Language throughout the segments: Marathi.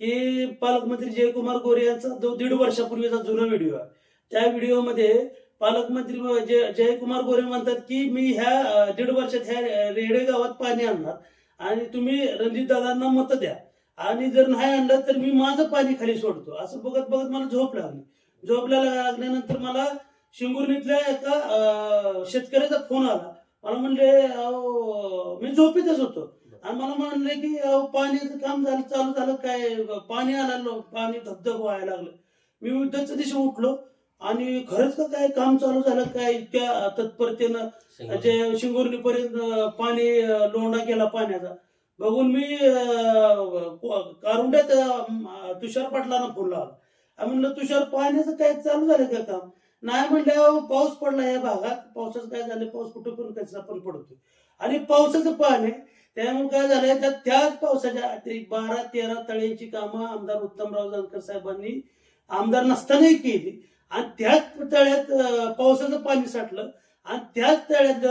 की पालकमंत्री जयकुमार गोरे यांचा जो दीड वर्षापूर्वीचा जुना व्हिडिओ आहे. त्या व्हिडिओमध्ये पालकमंत्री जय जयकुमार गोरे म्हणतात की मी ह्या दीड वर्षात ह्या रेडे गावात पाणी आणणार आणि तुम्ही रणजित दादांना मत द्या. आणि जर नाही आणलं तर मी माझं पाणी खाली सोडतो. असं बघत बघत मला झोप लागली. झोपला लागल्यानंतर मला शिंगुर्णीतल्या एका शेतकऱ्याचा फोन आला. मला म्हणले अहो, मी झोपेतच होतो. आणि मला म्हणले की पाण्याचं काम झालं चालू झालं काय पाणी आलं पाणी धबधब व्हायला लागलं. मी युद्धाच्या दिवशी उठलो आणि खरंच का काय काम चालू झालं काय इतक्या तत्परतेनं जे शिंगोर्णी पर्यंत पाणी लोंढा केला पाण्याचा. बघून मी कारुंड्यात तुषार पाटलांना फोन लावला. म्हणलं तुषार पाण्याचं काय चालू झालं का काम? नाही म्हणलं पाऊस पडला या भागात. पावसाचं काय झालं? पाऊस कुठं पण कसा पण पडतोय. आणि पावसाचं पाणी त्यामुळे काय झालंय? त्या त्याच पावसाच्या ते बारा तेरा तळ्यांची कामं आमदार उत्तमराव जानकर साहेबांनी आमदार नसतानाही केली. आणि त्याच तळ्यात पावसाचं पाणी साठलं. आणि त्याच तळ्यात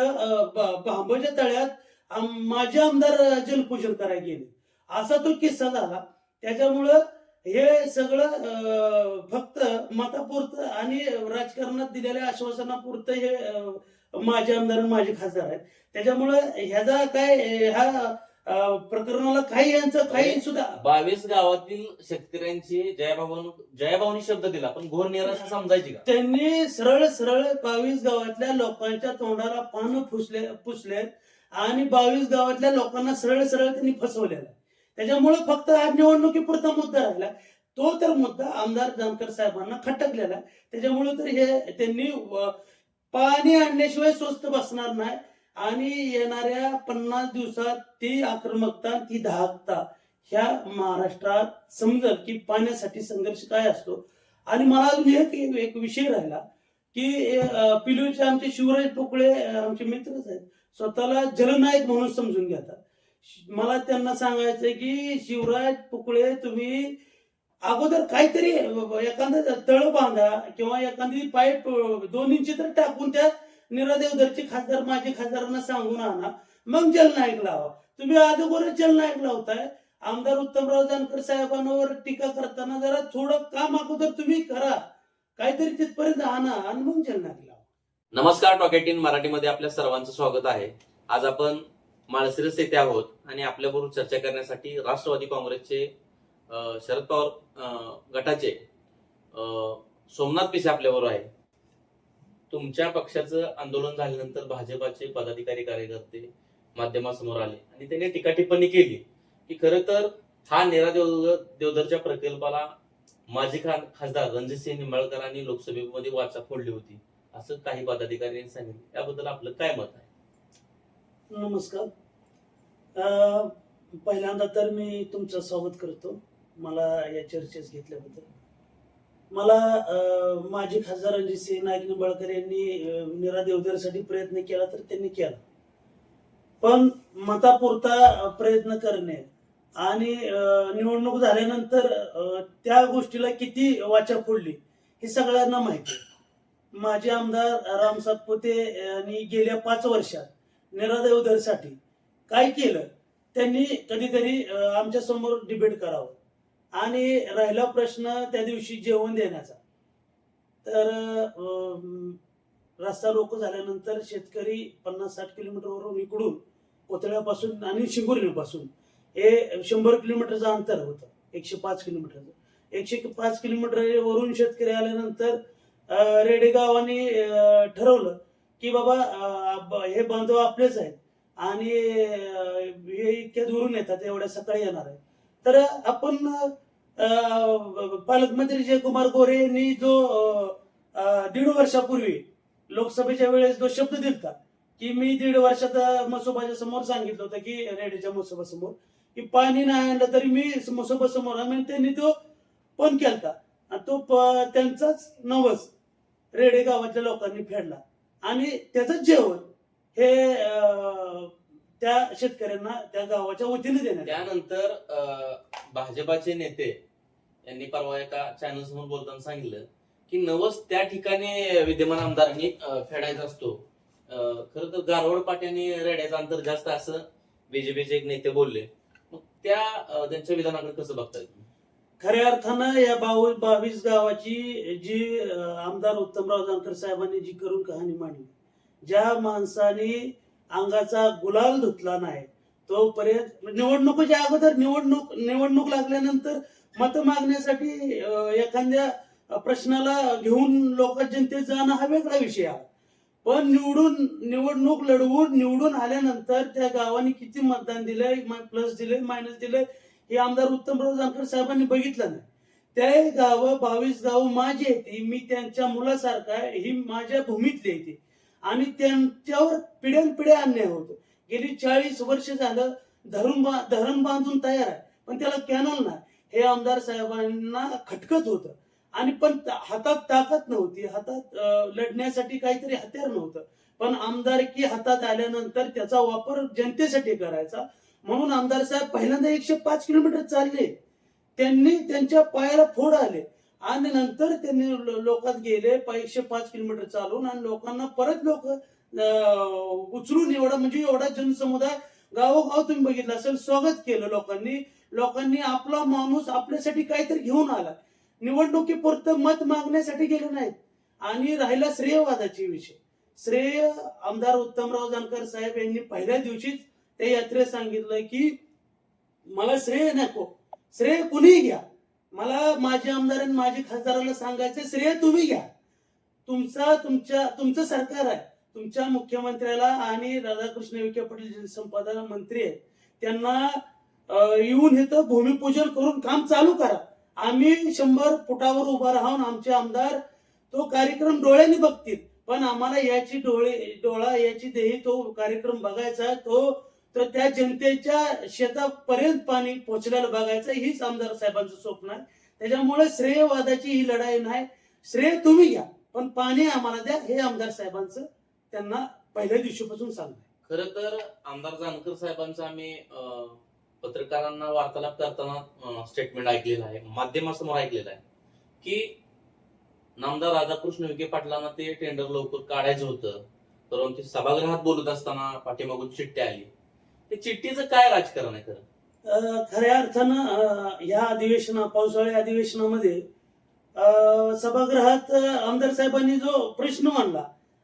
भांबाच्या तळ्यात माझे आमदार अं, जलपूजन करायला गेले. असा तो किस्सा झाला. त्याच्यामुळं हे सगळं फक्त मतापुरतं आणि राजकारणात दिलेल्या आश्वासनापुरतं हे माझे आमदार आणि माझे खासदार आहेत. त्याच्यामुळं ह्याचा काय ह्या प्रकरणाला काही यांचं काही सुद्धा बावीस गावातील शेतकऱ्यांची जयभावन जयभावनी शब्द दिला पण घोर निराशा समजायची का? त्यांनी सरळ सरळ बावीस गावातल्या लोकांच्या तोंडाला पानं फुसले पुसले आणि बावीस गावातल्या लोकांना सरळ सरळ त्यांनी फसवलेला. त्याच्यामुळे फक्त हा निवडणुकीपुरता मुद्दा राहिला. तो तर मुद्दा आमदार जानकर साहेबांना खटकलेला. त्याच्यामुळे तर हे त्यांनी पाणी आणल्याशिवाय स्वस्त बसणार नाही. आणि येणाऱ्या पन्नास दिवसात ती आक्रमकता ती धाकता ह्या महाराष्ट्रात समजल की पाण्यासाठी संघर्ष काय असतो. आणि मला अजून एक एक विषय राहिला की पिलूचे आमचे शिवराज पोकळे आमचे मित्रच आहेत. स्वतःला जलनायक म्हणून समजून घेतात. मला त्यांना सांगायचंय की शिवराज पुकळे तुम्ही अगोदर काहीतरी अं, एखादं तळ बांधा किंवा एखादी पाईप दोन इंची तर टाकून त्या निरादेवधरचे खासदार माझे खासदारांना सांगून आणा. मग जलनायक लावा. तुम्ही अगोदरच जलनायक लावताय. आमदार उत्तमराव जानकर साहेबांवर टीका करताना जरा थोडं काम अगोदर तुम्ही करा. काहीतरी तिथपर्यंत आणा आणि मग जलनायक लावा. नमस्कार टॉकेट इन मराठीमध्ये आपल्या सर्वांचं स्वागत आहे. आज आपण माळशिरस येथे आहोत आणि आपल्याबरोबर चर्चा करण्यासाठी राष्ट्रवादी काँग्रेसचे शरद पवार गटाचे सोमनाथ पिसे आपल्याबरोबर आहे तुमच्या पक्षाचं आंदोलन झाल्यानंतर भाजपाचे पदाधिकारी कार्यकर्ते माध्यमासमोर आले आणि त्यांनी टीका टिप्पणी केली की खरं तर हा नेरा देव देवधरच्या प्रकल्पाला माजी खासदार रणजितसिंह निंबाळकरांनी लोकसभेमध्ये वाचा फोडली होती. असं काही पदाधिकाऱ्यांनी सांगितलं. याबद्दल आपलं काय मत आहे? नमस्कार. पहिल्यांदा तर मी तुमचं स्वागत करतो मला या चर्चेस घेतल्याबद्दल. मला माजी खासदार रणजितसिंह नाईक निंबाळकर यांनी निरा नीरा देवधरसाठी प्रयत्न केला तर त्यांनी केला. पण मतापुरता प्रयत्न करणे आणि निवडणूक झाल्यानंतर त्या गोष्टीला किती वाचा फोडली हे सगळ्यांना माहिती माझे माजी आमदार राम सातपुते यांनी गेल्या पाच वर्षात निरादेवधरसाठी काय केलं त्यांनी कधीतरी आमच्यासमोर डिबेट करावं. आणि राहिला प्रश्न त्या दिवशी जेवण देण्याचा. तर रस्ता रोको झाल्यानंतर शेतकरी पन्नास साठ किलोमीटरवरून इकडून कोथळ्यापासून आणि शिंगोलीपासून हे शंभर किलोमीटरचं अंतर होतं एकशे पाच किलोमीटरचं. एकशे पाच किलोमीटर वरून शेतकरी आल्यानंतर रेडेगावाने ठरवलं की बाबा हे बांधव आपलेच आहेत आणि हे इतक्या दुरून येतात एवढ्या सकाळी येणार आहे तर आपण पालकमंत्री जयकुमार गोरे यांनी जो दीड वर्षापूर्वी लोकसभेच्या वेळेस जो शब्द दिलता की मी दीड वर्षात मसोबाच्या समोर सांगितलं होतं की रेड्याच्या मसोबासमोर की पाणी नाही आणलं तरी मी मसोबा समोर त्यांनी तो पण केलता. तो त्यांचाच नवस रेडे गावातल्या लोकांनी फेडला. आणि त्याचं जेवण हे अं, त्या शेतकऱ्यांना त्या गावाच्या वतीने देण्यात त्यानंतर अं, भाजपाचे नेते यांनी परवा एका चॅनल समोर बोलताना सांगितलं की नवस त्या ठिकाणी विद्यमान आमदारांनी अं, फेडायचा असतो. अं, खरं तर गारवड पाट्याने रेड्याचं अंतर जास्त असं बीजेपीचे एक नेते बोलले. मग त्या अं, त्यांच्या विधानाकडे कसं बघताय तुम्ही? खऱ्या अर्थानं या बाव बावीस गावाची जी आमदार उत्तमराव जानकर साहेबांनी जी करून कहाणी मांडली ज्या माणसाने अंगाचा गुलाल धुतला नाही तोपर्यंत निवडणुकीच्या म्हणजे अगोदर निवडणूक निवडणूक लागल्यानंतर मत मागण्यासाठी एखाद्या प्रश्नाला घेऊन लोक जनतेत जाणं हा वेगळा विषय आहे. पण निवडून निवडणूक लढवून निवडून आल्यानंतर त्या गावाने किती मतदान दिलंय प्लस दिलंय मायनस दिलंय हे आमदार उत्तमराव जानकर साहेबांनी बघितलं नाही. ते गाव बावीस गाव माझी येते मी त्यांच्या मुलासारखा ही माझ्या भूमीतली येते आणि त्यांच्यावर पिढ्यानपिढ्या अन्याय होतो. गेली चाळीस वर्ष झालं धरून धरण बांधून तयार आहे. पण त्याला कॅनल नाही. हे आमदार साहेबांना खटकत होतं. आणि पण हातात ताकद नव्हती. हातात लढण्यासाठी काहीतरी हत्यार नव्हतं. पण आमदारकी हातात आल्यानंतर त्याचा वापर जनतेसाठी करायचा. म्हणून आमदार साहेब पहिल्यांदा एकशे पाच किलोमीटर चालले. त्यांनी त्यांच्या पायाला फोड आले. आणि नंतर त्यांनी लोकात गेले पा- एकशे पाच किलोमीटर चालून आणि लोकांना परत लोक उचलून एवढा म्हणजे एवढा जनसमुदाय गावोगाव तुम्ही बघितलं असेल स्वागत केलं लोकांनी. लोकांनी आपला माणूस आपल्यासाठी काहीतरी घेऊन आला. निवडणुकीपुरतं मत मागण्यासाठी गेले नाहीत. आणि राहिला श्रेयवादाची विषय. श्रेय आमदार उत्तमराव जानकर साहेब यांनी पहिल्या दिवशीच त्या यात्रेत सांगितलं की मला श्रेय नको. श्रेय कुणीही घ्या. मला माझे आमदार आणि माझे खासदाराला सांगायचे श्रेय तुम्ही घ्या. तुमचा तुमच्या तुमचं सरकार आहे. तुमच्या मुख्यमंत्र्याला आणि राधाकृष्ण विखे पाटील जलसंपदा मंत्री आहेत त्यांना येऊन येऊन तर भूमिपूजन करून काम चालू करा. आम्ही शंभर फुटावर उभा राहून आमचे आमदार तो कार्यक्रम डोळ्यांनी बघतील. पण आम्हाला याची डोळे डोळा याची देही तो कार्यक्रम बघायचा आहे. तो तर त्या जनतेच्या शेतापर्यंत पाणी पोचलेलं बघायचं हीच आमदार साहेबांचं स्वप्न आहे. त्याच्यामुळे श्रेयवादाची ही लढाई नाही. श्रेय तुम्ही घ्या पण पाणी आम्हाला द्या हे आमदार साहेबांचं त्यांना पहिल्या दिवशीपासून सांगणं खर तर आमदार जानकर साहेबांचं आम्ही अं, पत्रकारांना वार्तालाप करताना स्टेटमेंट ऐकलेलं आहे माध्यमासमोर ऐकलेलं आहे की नामदार राधाकृष्ण विखे पाटलांना ते टेंडर लवकर काढायचं होतं. परंतु सभागृहात बोलत असताना पाठीमागून चिठ्ठी आली. ते चिठ्ठीचं काय राजकारण आहे खरं? खऱ्या अर्थानं ह्या अधिवेशना पावसाळी अधिवेशनामध्ये सभागृहात आमदार साहेबांनी जो प्रश्न मांडला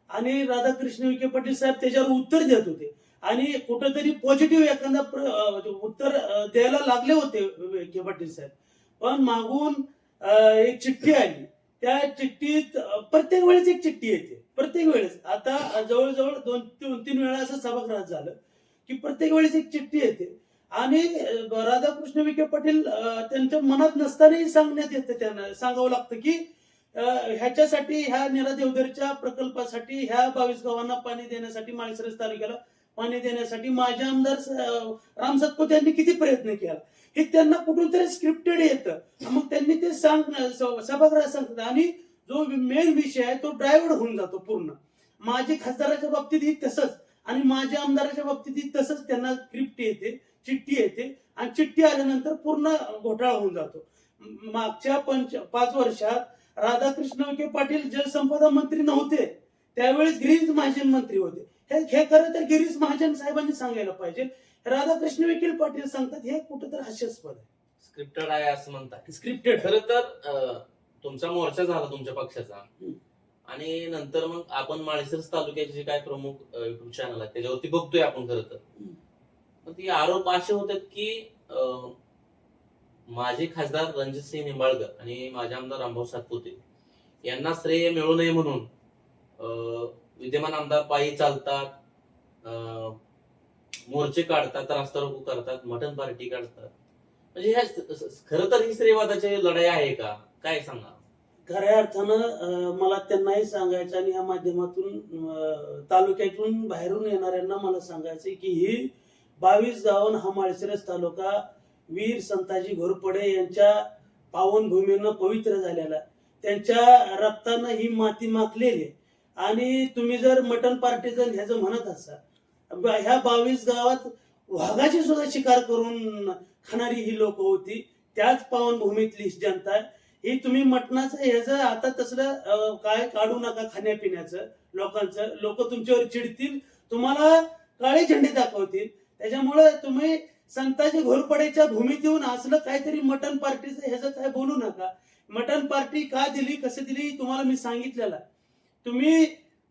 आणि राधाकृष्ण विखे पाटील साहेब त्याच्यावर उत्तर देत होते आणि कुठंतरी पॉझिटिव्ह एखादा म्हणजे उत्तर द्यायला लागले होते विखे पाटील साहेब. पण मागून एक चिठ्ठी आली. त्या चिठ्ठीत प्रत्येक वेळेस एक चिठ्ठी येते. प्रत्येक वेळेस. आता जवळजवळ दोन दोन तीन वेळा असं सभागृहात झालं. की प्रत्येक वेळेस एक चिठ्ठी येते. आणि राधाकृष्ण विखे पाटील त्यांच्या मनात नसतानाही सांगण्यात येतं त्यांना. सांगावं लागतं की ह्याच्यासाठी ह्या निरा देवधरच्या प्रकल्पासाठी ह्या बावीस गावांना पाणी देण्यासाठी माळशिरस तालुक्याला पाणी देण्यासाठी माझे आमदार राम सतकोत यांनी किती प्रयत्न केला. हे त्यांना कुठून तरी स्क्रिप्टेड येतं मग त्यांनी ते सांग सभागृह सभागृहात सांगतात. आणि जो मेन विषय आहे तो ड्रायव्हर होऊन जातो पूर्ण. माझे खासदाराच्या बाबतीत ही तसंच. आणि माझ्या आमदाराच्या बाबतीत तसंच त्यांना स्क्रिप्ट येते चिठ्ठी येते आणि चिठ्ठी आल्यानंतर पूर्ण घोटाळा होऊन जातो. मागच्या पंच पाच वर्षात राधाकृष्ण विखे पाटील जलसंपदा मंत्री नव्हते. त्यावेळेस गिरीश महाजन मंत्री होते. हे हे खरं तर गिरीश महाजन साहेबांनी सांगायला पाहिजे. राधाकृष्ण विखे पाटील सांगतात हे कुठंतरी हास्यास्पद आहे. स्क्रिप्टेड आहे असं म्हणतात. स्क्रिप्टेड खरं तर तुमचा मोर्चा झाला तुमच्या पक्षाचा. आणि नंतर मग आपण माळशिरस तालुक्याचे जे काय प्रमुख युट्यूब चॅनल आहे त्याच्यावरती बघतोय आपण खरं तर. ती आरोप असे होतात की माझे खासदार रणजितसिंह निंबाळकर आणि माझे आमदार रामभाऊ सातपुते यांना श्रेय मिळू नये म्हणून अं, विद्यमान आमदार पायी चालतात मोर्चे काढतात रास्ता रोको करतात मटन पार्टी काढतात म्हणजे ह्या खरं तर ही श्रेयवादाची लढाई आहे का? काय सांगा खऱ्या अर्थानं मला त्यांनाही सांगायचं आणि या माध्यमातून तालुक्यातून बाहेरून येणाऱ्यांना मला सांगायचं की ही बावीस गावन हा माळशिरस तालुका वीर संताजी घोरपडे यांच्या पावनभूमीनं पवित्र झालेला त्यांच्या रक्तानं ही माती माखलेली आणि तुम्ही जर मटन पार्टीजन ह्याचं म्हणत असाल ह्या बावीस गावात वाघाची सुद्धा शिकार करून खाणारी ही लोक होती. त्याच पावनभूमीतली जनता आहे. हे तुम्ही मटणाचं ह्याचं आता तसलं काय काढू नका खाण्यापिण्याचं लोकांचं. लोक तुमच्यावर चिडतील तुम्हाला काळे झेंडे दाखवतील. त्याच्यामुळे तुम्ही संताजी घोरपडेच्या भूमीत येऊन असलं काहीतरी मटन पार्टीचं ह्याचं काय बोलू नका. मटन पार्टी का दिली कसं दिली तुम्हाला मी सांगितलेलं. तुम्ही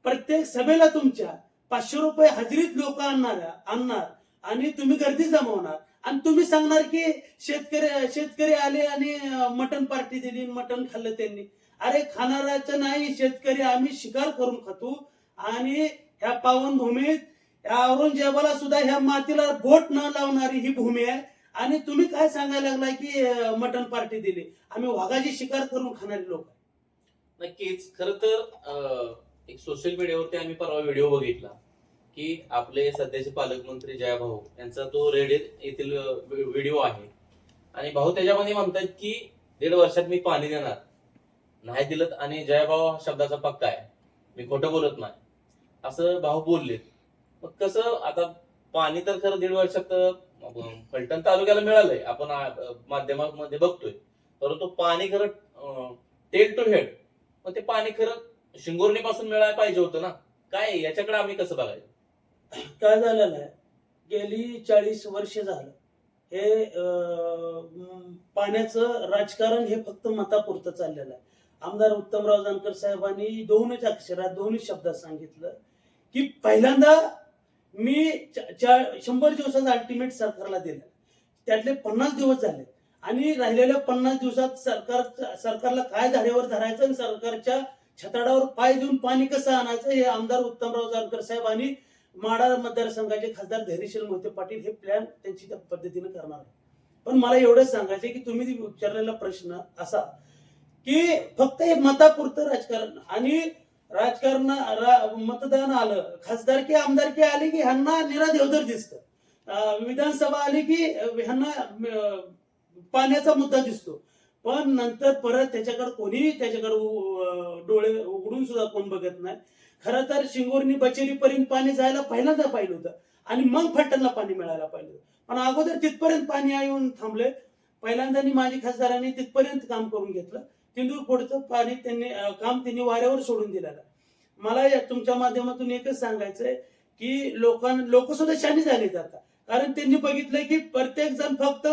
प्रत्येक सभेला तुमच्या पाचशे रुपये हजेरीत लोक आणणार आणणार. आणि तुम्ही गर्दी जमवणार. आणि तुम्ही सांगणार की शेतकरी शेतकरी आले आणि मटन पार्टी दिली मटन खाल्लं त्यांनी. अरे खाणाऱ्याचं नाही शेतकरी आम्ही शिकार करून खातो. आणि ह्या पावनभूमीत या औरंगजेबाला सुद्धा ह्या मातीला बोट न लावणारी ही भूमी आहे. आणि तुम्ही काय सांगायला लागलाय की मटन पार्टी दिली? आम्ही वाघाची शिकार करून खाणारी लोक नक्कीच. खर तर एक सोशल मीडियावरती आम्ही परवा व्हिडिओ बघितला. की आपले सध्याचे पालकमंत्री जया भाऊ यांचा तो रेड येथील व्हिडिओ आहे. आणि भाऊ त्याच्यामध्ये म्हणतात की दीड वर्षात मी पाणी देणार. नाही दिलं आणि जयाभाऊ हा शब्दाचा पक्का आहे. मी खोटं बोलत नाही. असं भाऊ बोलले. मग कसं आता पाणी तर खरं दीड वर्षात फलटण तालुक्याला मिळालंय. आपण माध्यमामध्ये बघतोय. परंतु पाणी खरं टेल टू हेड. मग ते पाणी खरं शिंगोर्णी पासून मिळायला पाहिजे होतं ना. काय याच्याकडे आम्ही कसं बघायचं? काय झालेलं आहे? गेली चाळीस वर्ष झालं. हे पाण्याचं राजकारण हे फक्त मतापुरतं चाललेलं आहे. आमदार उत्तमराव जानकर साहेबांनी दोनच अक्षरात दोनच शब्दात सांगितलं की पहिल्यांदा मी शंभर दिवसाचा अल्टिमेट सरकारला दिलं. त्यातले पन्नास दिवस झाले. आणि राहिलेल्या पन्नास दिवसात सरकार सरकारला काय धारेवर धरायचं आणि सरकारच्या छताडावर पाय देऊन पाणी कसं आणायचं हे आमदार उत्तमराव जानकर साहेब आणि माडा मतदारसंघाचे खासदार धैर्यशील मोहिते पाटील हे प्लॅन त्यांची त्या पद्धतीने करणार आहे पण मला एवढंच सांगायचं की तुम्ही विचारलेला प्रश्न असा की फक्त हे मतापुरतं राजकारण आणि राजकारण रा- मतदान आलं खासदारकी आमदारकी आली की ह्यांना निरा देवधर दिसत. अं, विधानसभा आली की ह्यांना पाण्याचा मुद्दा दिसतो. पण नंतर परत त्याच्याकडे कोणीही त्याच्याकडे डोळे उघडून सुद्धा कोण बघत नाही. खरं तर शिंगोरनी बचेरीपर्यंत पाणी जायला पहिल्यांदा पाहिलं होतं. आणि मग फलटणला पाणी मिळायला पाहिजे होतं. पण अगोदर तिथपर्यंत पाणी येऊन थांबले. पहिल्यांदा माजी खासदारांनी तिथपर्यंत काम करून घेतलं. तिंदूर पुढचं पाणी त्यांनी काम त्यांनी वाऱ्यावर सोडून दिलेलं मला या तुमच्या माध्यमातून एकच सांगायचंय की लोकांना लोक सुद्धा शानी झाले जातात कारण त्यांनी बघितलंय की प्रत्येक जण फक्त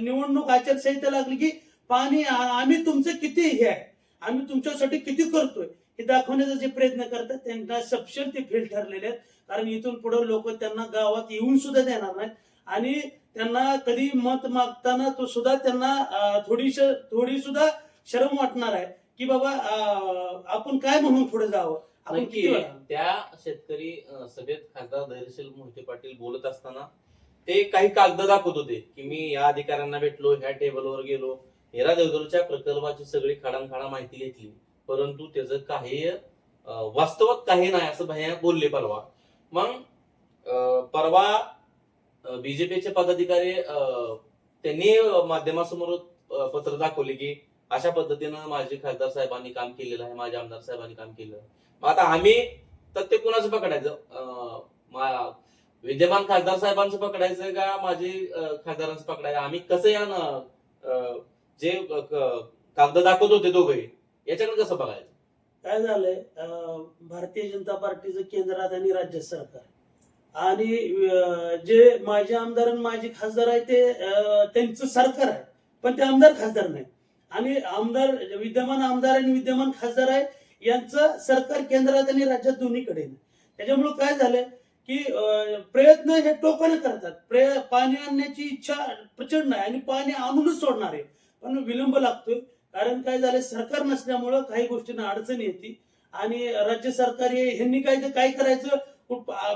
निवडणूक आचारसंहिता लागली की पाणी आम्ही तुमचं किती हे आहे? आम्ही तुमच्यासाठी किती करतोय? हे दाखवण्याचा जे प्रयत्न करतात त्यांना सपशेल ते फेल ठरलेले आहेत. कारण इथून पुढे लोक त्यांना गावात येऊन सुद्धा देणार नाहीत. आणि त्यांना कधी मत मागताना तो सुद्धा त्यांना अं, थोडीश थोडी सुद्धा शरम वाटणार आहे की बाबा आपण काय म्हणून पुढे जावं? आपण त्या शेतकरी सभेत खासदार धैर्यशील मोहिते पाटील बोलत असताना ते काही कागद दाखवत होते की मी या अधिकाऱ्यांना भेटलो ह्या टेबलवर गेलो हिरा देवदरच्या प्रकल्पाची सगळी खाडामखाडा माहिती घेतली. परंतु त्याचं काही वास्तवात काही नाही असं भैया बोलले परवा. मग अं, परवा बीजेपीचे पदाधिकारी अं, त्यांनी माध्यमासमोर पत्र दाखवले की अशा पद्धतीनं माझे खासदार साहेबांनी काम केलेलं आहे माझ्या आमदार साहेबांनी काम केलेलं आहे. मग आता आम्ही तर ते कुणाचं पकडायचं? अं, विद्यमान खासदार साहेबांचं पकडायचं का माझे खासदारांचं पकडायचं? आम्ही कसं या ना जे कागद दाखवत होते दोघे याच्याकडे कसं बघायचं? काय झालंय अं, भारतीय जनता पार्टीचं केंद्रात आणि राज्य सरकार. आणि अं, जे माझे आमदार आणि माझे खासदार आहे ते अं, त्यांचं सरकार आहे पण ते आमदार खासदार नाही. आणि आमदार विद्यमान आमदार आणि विद्यमान खासदार आहे यांचं सरकार केंद्रात आणि राज्यात दोन्हीकडे आहे. त्याच्यामुळे काय झालंय की अं, प्रयत्न हे टोकाने करतात. प्रय पाणी आणण्याची इच्छा प्रचंड आहे आणि पाणी आणूनच सोडणार आहे. पण विलंब लागतोय. कारण काय झालं सरकार नसल्यामुळं काही गोष्टींना अडचण येते. आणि राज्य सरकार ह्यांनी काय काय करायचं?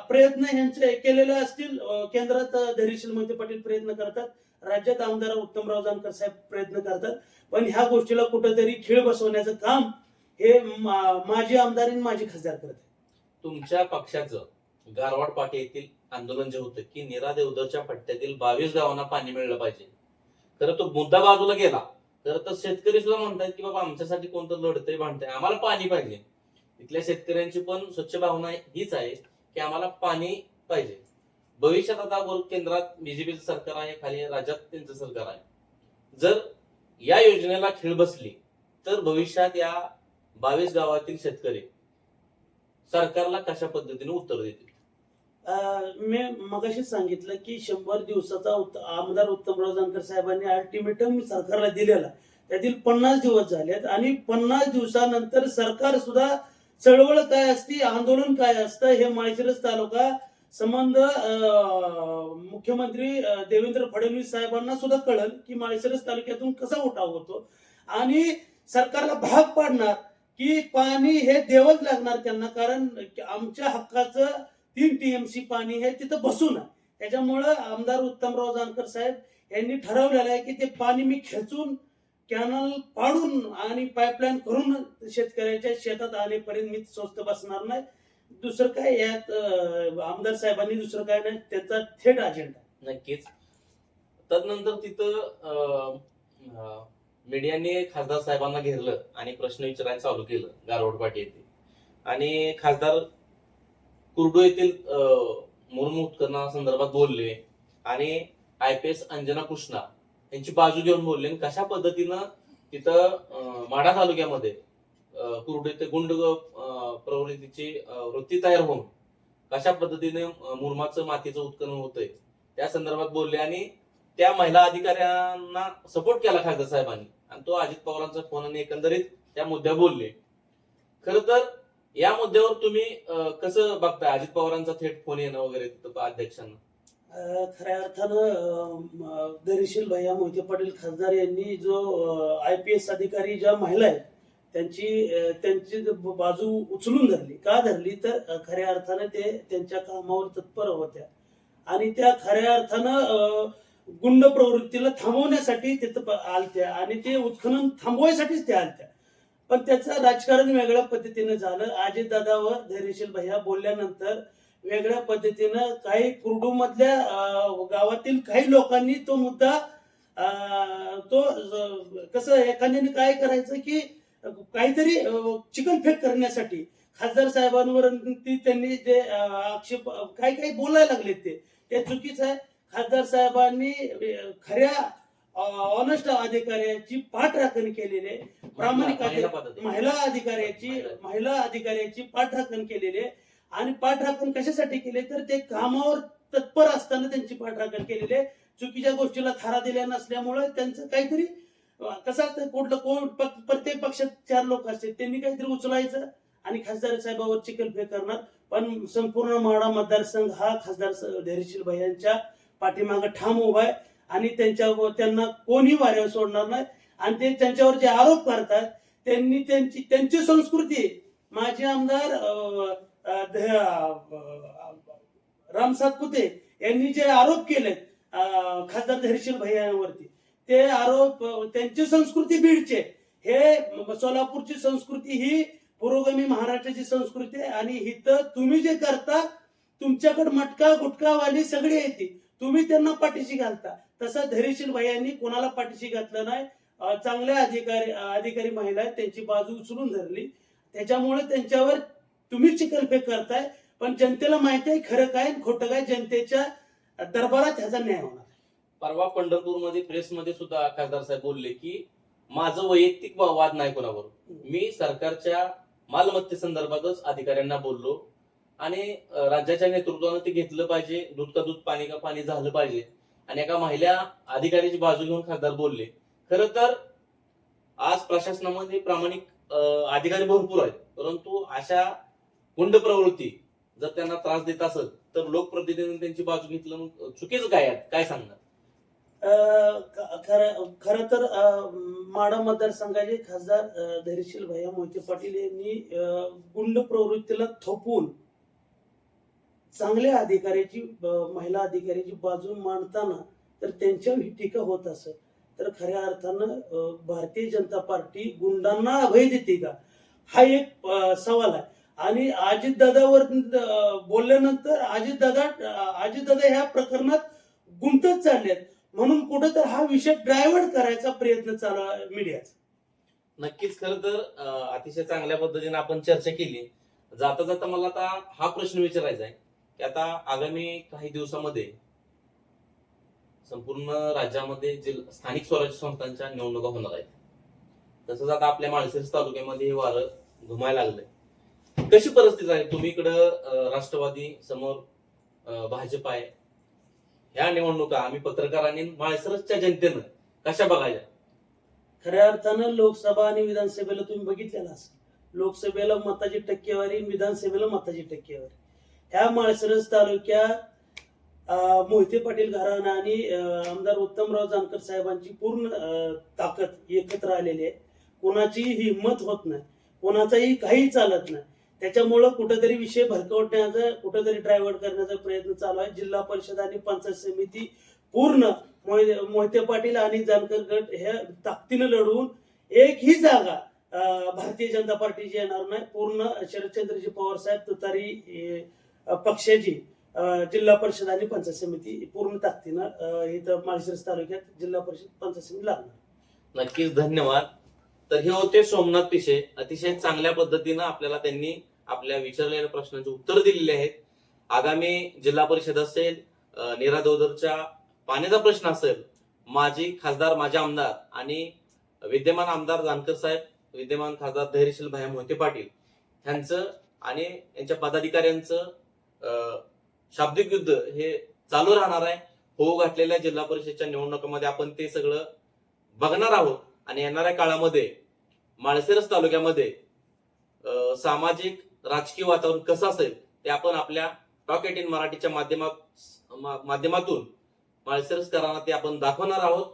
प्रयत्न ह्यांचे केलेले असतील. केंद्रात अं, धैर्यशील मोहिते पाटील प्रयत्न करतात. राज्यात आमदार उत्तमराव जानकर साहेब प्रयत्न करतात. पण ह्या गोष्टीला कुठंतरी खीळ बसवण्याचं काम हे माझी माजी आमदार आणि माजी खासदार करतात तुमच्या पक्षाचं गारवाड पाटी येथील आंदोलन जे होतं की निरा देवदरच्या पट्ट्यातील बावीस गावांना पाणी मिळलं पाहिजे. तर तो मुद्दा बाजूला गेला. तर तर शेतकरी सुद्धा म्हणतात की बाबा आमच्यासाठी कोणतं लढतंय भांडतंय आम्हाला पाणी पाहिजे. इथल्या शेतकऱ्यांची पण स्वच्छ भावना हीच आहे की आम्हाला पाणी पाहिजे. भविष्यात आता केंद्रात बीजेपीचं सरकार आहे खाली राज्यात त्यांचं सरकार आहे. जर या योजनेला खीळ बसली तर भविष्यात या बावीस गावातील शेतकरी सरकारला कशा पद्धतीने उत्तर देतील? मी मगाशी सांगितलं की शंभर दिवसाचा उत- आमदार उत्तमराव जानकर साहेबांनी अल्टिमेटम सरकारला दिलेला. त्यातील पन्नास दिवस झालेत आणि पन्नास दिवसानंतर सरकार सुद्धा चळवळ काय असती आंदोलन काय असतं हे माळशिरस तालुका संबंध अं, मुख्यमंत्री देवेंद्र फडणवीस साहेबांना सुद्धा कळल की माळशिरस तालुक्यातून कसा उठाव होतो. आणि सरकारला भाग पाडणार की पाणी हे द्यावंच लागणार त्यांना कारण आमच्या हक्काचं तीन टीएमसी पाणी हे तिथं बसून आहे. त्याच्यामुळं आमदार उत्तमराव जानकर साहेब यांनी ठरवलेलं आहे की ते पाणी मी खेचून कॅनल पाडून आणि पाईपलाईन करून शेतकऱ्याच्या शेतात आलेपर्यंत मी स्वस्त बसणार नाही. दुसरं काय यात आमदार साहेबांनी दुसरं काय नाही त्याचा थेट अजेंडा नक्कीच. तदनंतर तिथं अं, मीडियाने खासदार साहेबांना घेरलं आणि प्रश्न विचारायला चालू केलं गारवडपाटी येथे. आणि खासदार कुर्डू येथील अं, उत्खनना उत्खननासंदर्भात बोलले. आणि I P S Anjana Krishna यांची बाजू घेऊन बोलले. आणि कशा पद्धतीनं तिथं माढा तालुक्यामध्ये अं, कुर्डू येथे गुंड प्रवृत्तीची वृत्ती तयार होऊन कशा पद्धतीने मुरमाचं मातीचं उत्खनन होतंय त्या संदर्भात बोलले. आणि त्या महिला अधिकाऱ्यांना सपोर्ट केला खासदार साहेबांनी. आणि तो अजित पवारांचा फोन आणि एकंदरीत त्या मुद्द्या बोलले. खर तर या मुद्द्यावर तुम्ही अं, कसं बघताय? अजित पवारांचा थेट फोन येणं वगैरे तिथं अध्यक्षांना. खऱ्या अर्थानं अं, भैया मोहिते पाटील खासदार यांनी जो आय पी एस अधिकारी ज्या महिला आहेत त्यांची त्यांची ब- बाजू उचलून धरली. का धरली? तर खऱ्या अर्थानं ते त्यांच्या कामावर तत्पर होत्या. आणि त्या खऱ्या अर्थानं गुंड प्रवृत्तीला थांबवण्यासाठी तिथं प- आलत्या. आणि ते उत्खनन थांबवायसाठीच त्या आलत्या. पण त्याचं राजकारण वेगळ्या पद्धतीनं झालं. अजितदादावर धैर्यशील भैया बोलल्यानंतर वेगळ्या पद्धतीनं काही कुर्डू मधल्या गावातील काही लोकांनी तो मुद्दा तो कसं एखाद्याने काय करायचं की काहीतरी चिकन फेक करण्यासाठी. खासदार साहेबांवर ती त्यांनी जे आक्षेप काही काही बोलायला लागले ते. ते चुकीचं आहे. खासदार साहेबांनी खऱ्या ऑनेस्ट अधिकाऱ्याची पाठराखण केलेली आहे प्रामाणिक महिला अधिकारी- पद्धती. महिला अधिकाऱ्याची महिला अधिकाऱ्याची पाठराखण केलेली आहे आणि पाठराखण कशासाठी केले तर ते कामावर तत्पर असताना त्यांची पाठराखण केलेली. आहे चुकीच्या गोष्टीला थारा दिल्या नसल्यामुळे त्यांचं काहीतरी कसं असतं कुठलं कोण प्रत्येक पक्षात चार लोक असतात त्यांनी काहीतरी उचलायचं आणि खासदार साहेबावर चिकलफेक करणार. पण संपूर्ण माडा मतदारसंघ हा खासदार धैर्यशील भैयांच्या पाठीमागं ठाम उभा आहे. आणि त्यांच्यावर त्यांना कोणी वाऱ्यावर सोडणार नाही. आणि ते त्यांच्यावर जे आरोप करतात त्यांनी त्यांची त्यांची संस्कृती. माजी आमदार अं, अं, राम सातपुते यांनी जे आरोप केलेत खासदार धैर्यशील भैयांवरती ते आरोप त्यांची संस्कृती बीडचे. हे सोलापूरची संस्कृती ही पुरोगामी महाराष्ट्राची संस्कृती आहे आणि इथं तुम्ही जे करता तुमच्याकडे मटका गुटकावाली सगळी येते. तुम्ही त्यांना पाठीशी घालता. तसं धैर्यशील भैयांनी कोणाला पाठीशी घातलं नाही. चांगल्या अधिकारी अधिकारी महिला आहेत. त्यांची बाजू उचलून धरली. त्याच्यामुळे त्यांच्यावर तुम्ही चिकलफेक करताय. पण जनतेला माहिती आहे खरं काय खोटं काय जनतेच्या दरबारात ह्याचा न्याय होणार परवा पंढरपूरमध्ये प्रेसमध्ये सुद्धा खासदार साहेब बोलले की माझं वैयक्तिक वाद नाही कोणावर. मी सरकारच्या मालमत्ते संदर्भातच अधिकाऱ्यांना बोललो आणि राज्याच्या नेतृत्वानं ते घेतलं पाहिजे. दूध का दूध पाणी का पाणी झालं पाहिजे. आणि एका महिला अधिकाऱ्याची बाजू घेऊन खासदार बोलले. खरं तर आज प्रशासनामध्ये प्रामाणिक अधिकारी भरपूर आहेत. परंतु अशा गुंड प्रवृत्ती जर त्यांना त्रास देत असेल तर लोकप्रतिनिधींनी त्यांची बाजू घेतलं चुकीच चुकीचं काय काय सांगणार? अं, खर तर अं, मतदारसंघाचे खासदार धैर्यशील भैया मोहिते पाटील यांनी गुंड प्रवृत्तीला थोपवून चांगल्या अधिकाऱ्याची महिला अधिकाऱ्याची बाजू मांडताना तर त्यांच्यावर ही टीका होत असत. तर खऱ्या अर्थानं भारतीय जनता पार्टी गुंडांना अभय देते का? हा एक सवाल आहे. आणि अजितदादावर अं, बोलल्यानंतर अजितदादा अजितदादा ह्या प्रकरणात गुंतत चाललेत. म्हणून कुठं तर हा विषय ड्रायव्हर्ट करायचा प्रयत्न चालू आहे मीडियाचा. नक्कीच खरं तर अतिशय चांगल्या पद्धतीने आपण चर्चा केली. जाता जाता मला आता हा प्रश्न विचारायचा आहे. की आता आगामी काही दिवसामध्ये संपूर्ण राज्यामध्ये जे स्थानिक स्वराज्य संस्थांच्या निवडणुका होणार आहेत. तसंच आता आपल्या माळशिरस तालुक्यामध्ये हे वारं घुमायला लागलंय. कशी परिस्थिती आहे? तुम्ही इकडं राष्ट्रवादी समोर भाजप आहे. ह्या निवडणुका आम्ही पत्रकारांनी माळसरसच्या जनतेनं कशा बघायच्या? खऱ्या अर्थानं लोकसभा आणि विधानसभेला तुम्ही बघितलेला असेल. लोकसभेला मताची टक्केवारी विधानसभेला मताची टक्केवारी. ह्या माळशिरस तालुक्यात मोहिते पाटील घराणा आणि आमदार उत्तमराव जानकर साहेबांची पूर्ण ताकद एकत्र आलेली आहे. कोणाचीही हिंमत होत नाही. कोणाचाही काही चालत नाही. त्याच्यामुळं कुठंतरी विषय भरकवण्याचा कुठंतरी ड्रायव्हर्ट करण्याचा प्रयत्न चालू आहे. जिल्हा परिषद आणि पंचायत समिती पूर्ण मोहिते मोहिते पाटील आणि जानकर गट हे ताकदीनं लढवून एकही जागा भारतीय जनता पार्टीची येणार नाही. पूर्ण शरदचंद्रजी पवार साहेब तुतारी पक्षाची जिल्हा परिषद आणि पंचायत समिती पूर्ण ताकदीनं इथं माळशिरस तालुक्यात जिल्हा परिषद पंचायत समिती लागणार. नक्कीच धन्यवाद. तर हे होते सोमनाथ पिशे. अतिशय चांगल्या पद्धतीनं आपल्याला त्यांनी आपल्या विचारलेल्या प्रश्नांची उत्तर दिलेली आहेत. आगामी जिल्हा परिषद असेल नीरा दौदरच्या पाण्याचा प्रश्न असेल माजी खासदार माझे आमदार आणि विद्यमान आमदार जानकर साहेब विद्यमान खासदार धैर्यशील भाई मोहिते पाटील ह्यांचं आणि यांच्या पदाधिकाऱ्यांचं शाब्दिक युद्ध हे चालू राहणार आहे. होऊ घातलेल्या जिल्हा परिषदच्या निवडणुकीमध्ये आपण ते सगळं बघणार आहोत. आणि येणाऱ्या काळामध्ये माळशिरस तालुक्यामध्ये सामाजिक राजकीय वातावरण कसं असेल ते आपण आपल्या टॉक इन मराठीच्या माध्यमात माध्यमातून माळशिरसकरांना ते आपण दाखवणार आहोत.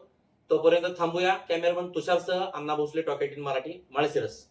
तोपर्यंत थांबूया. कॅमेरामन तुषारसह अण्णा भोसले टॉक इन मराठी माळशिरस.